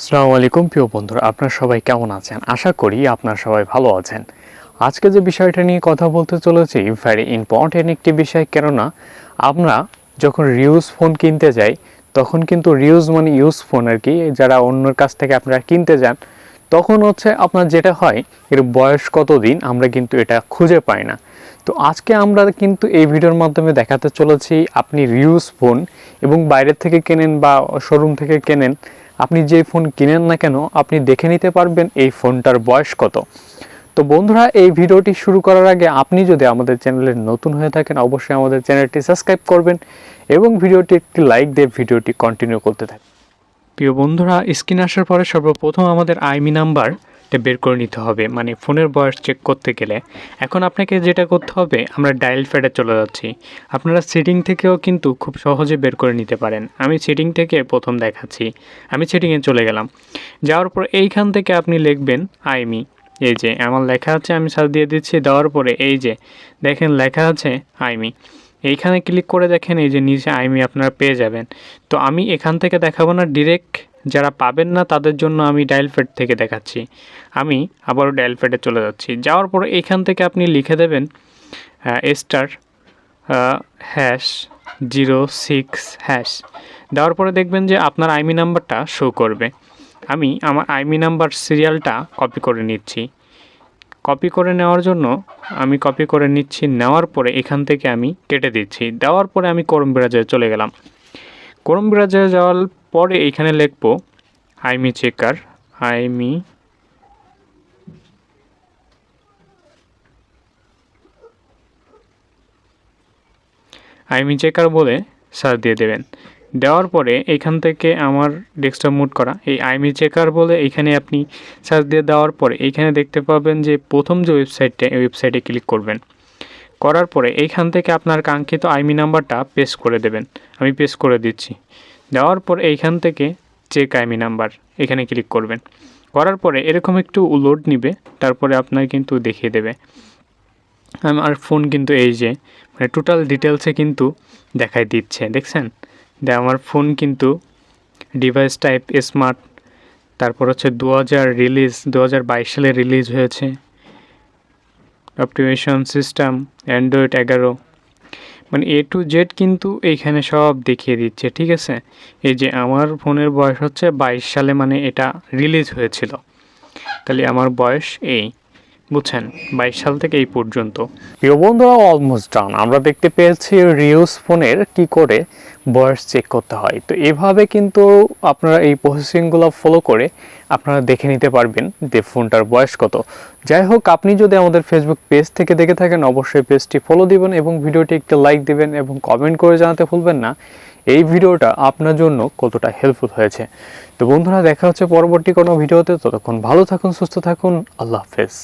আসসালামু আলাইকুম, প্রিয় বন্ধুরা, আপনারা সবাই কেমন আছেন? আশা করি আপনারা সবাই ভালো আছেন। আজকে যে বিষয়টা নিয়ে কথা বলতে চলেছি ভেরি ইম্পর্টেন্ট একটি বিষয়, কেননা আমরা যখন রিউজ ফোন কিনতে যাই, তখন কিন্তু রিউজ মানে ইউজ ফোন আর কি, যারা অন্যের কাছ থেকে আপনারা কিনতে যান, তখন হচ্ছে আপনার যেটা হয়, এর বয়স কতদিন আমরা কিন্তু এটা খুঁজে পাই না। তো আজকে আমরা কিন্তু এই ভিডিওর মাধ্যমে দেখাতে চলেছি, আপনি রিউজ ফোন এবং বাইরের থেকে কেনেন বা শোরুম থেকে কেনেন আপনি যে ফোন কিনেন না কেন, আপনি দেখে নিতে পারবেন এই ফোনটার বয়স কত। তো বন্ধুরা, এই ভিডিওটি শুরু করার আগে আপনি যদি আমাদের চ্যানেলে নতুন হয়ে থাকেন, অবশ্যই আমাদের চ্যানেলটি সাবস্ক্রাইব করবেন এবং ভিডিওটি একটি লাইক দিয়ে ভিডিওটি কন্টিনিউ করতে থাকবেন প্রিয় বন্ধুরা, স্ক্রিন আসার পরে সর্বপ্রথম আমাদের আইমি নাম্বারটা বের করে নিতে হবে। মানে ফোনের বয়স চেক করতে গেলে। এখন আপনাকে যেটা করতে হবে, আমরা ডায়াল প্যাডে চলে যাচ্ছি। আপনারা সেটিং থেকেও কিন্তু খুব সহজে বের করে নিতে পারেন। আমি সেটিং থেকে প্রথম দেখাচ্ছি। আমি সেটিংয়ে চলে গেলাম। যাওয়ার পর এইখান থেকে আপনি লিখবেন আইমি এই যে, আমার লেখা আছে, আমি সার্চ দিয়ে দিচ্ছি। দেওয়ার পরে এই যে, দেখেন লেখা আছে আইমি এইখানে ক্লিক করে দেখেন এই যে, নিচে আইমি আপনারা পেয়ে যাবেন। তো আমি এখান থেকে দেখাবো না ডিরেক্ট যারা পাবেন না, তাদের জন্য আমি ডায়াল থেকে দেখাচ্ছি। আমি আবারও ডায়াল চলে যাচ্ছি। যাওয়ার পরে এখান থেকে আপনি লিখে দেবেন star hash zero six hash দেওয়ার পরে দেখবেন যে আপনার আইমি নাম্বারটা শো করবে। আমি আমার আইমি নাম্বার সিরিয়ালটা কপি করে নিচ্ছি। কপি করে নেওয়ার জন্য আমি কপি করে নিচ্ছি। নেওয়ার পরে এখান থেকে আমি কেটে দিচ্ছি। দেওয়ার পরে আমি করম বিরাজে চলে গেলাম। করম বিরাজে যাওয়ার পরে এইখানে লিখব IMEI checker IMEI IMEI checker বলে সার্চ দিয়ে দেবেন। দেওয়ার পরে এখান থেকে আমার ডেস্কটপ মুড করা। এই আইমি চেকার বলে এখানে আপনি সার্চ দিয়ে দেওয়ার পরে এইখানে দেখতে পাবেন যে প্রথম যে ওয়েবসাইটটা, এই ওয়েবসাইটে ক্লিক করবেন। করার পরে এইখান থেকে আপনার কাঙ্ক্ষিত আইমি নাম্বারটা পেস্ট করে দেবেন। আমি পেস্ট করে দিচ্ছি। দেওয়ার পর এইখান থেকে চেক আইমি নাম্বার, এখানে ক্লিক করবেন। করার পরে এরকম একটু লোড নিবে, তারপরে আপনার কিন্তু দেখিয়ে দেবে। আমার ফোন কিন্তু এই যে মানে টোটাল ডিটেলসে কিন্তু দেখাই দিচ্ছে, দেখছেন? যে আমার ফোন কিন্তু ডিভাইস টাইপ স্মার্ট তারপর হচ্ছে দু হাজার রিলিজ দু হাজার বাইশ সালে রিলিজ হয়েছে। অপটিমেশন সিস্টেম অ্যান্ড্রয়েড এগারো মানে এ টু জেড কিন্তু এইখানে সব দেখিয়ে দিচ্ছে, ঠিক আছে? এই যে আমার ফোনের বয়স হচ্ছে বাইশ সালে মানে এটা রিলিজ হয়েছিল। তাহলে আমার বয়স এই। বুঝছেন, বাইশ সাল থেকে এই পর্যন্ত। প্রিয় বন্ধুরা অলমোস্ট ডান আমরা দেখতে পেয়েছি রিউজ ফোনের কি করে বয়স চেক করতে হয়। তো এভাবে কিন্তু আপনারা এই প্রসেসিংগুলো ফলো করে আপনারা দেখে নিতে পারবেন যে ফোনটার বয়স কত। যাই হোক, আপনি যদি আমাদের ফেসবুক পেজ থেকে দেখে থাকেন, অবশ্যই পেজটি ফলো দিবেন এবং ভিডিওটি একটি লাইক দিবেন এবং কমেন্ট করে জানাতে ভুলবেন না। এই ভিডিওটা আপনার জন্য কতটা হেল্পফুল হয়েছে। তো বন্ধুরা, দেখা হচ্ছে পরবর্তী কোনো ভিডিওতে। ততক্ষণ ভালো থাকুন, সুস্থ থাকুন। আল্লাহ হাফেজ।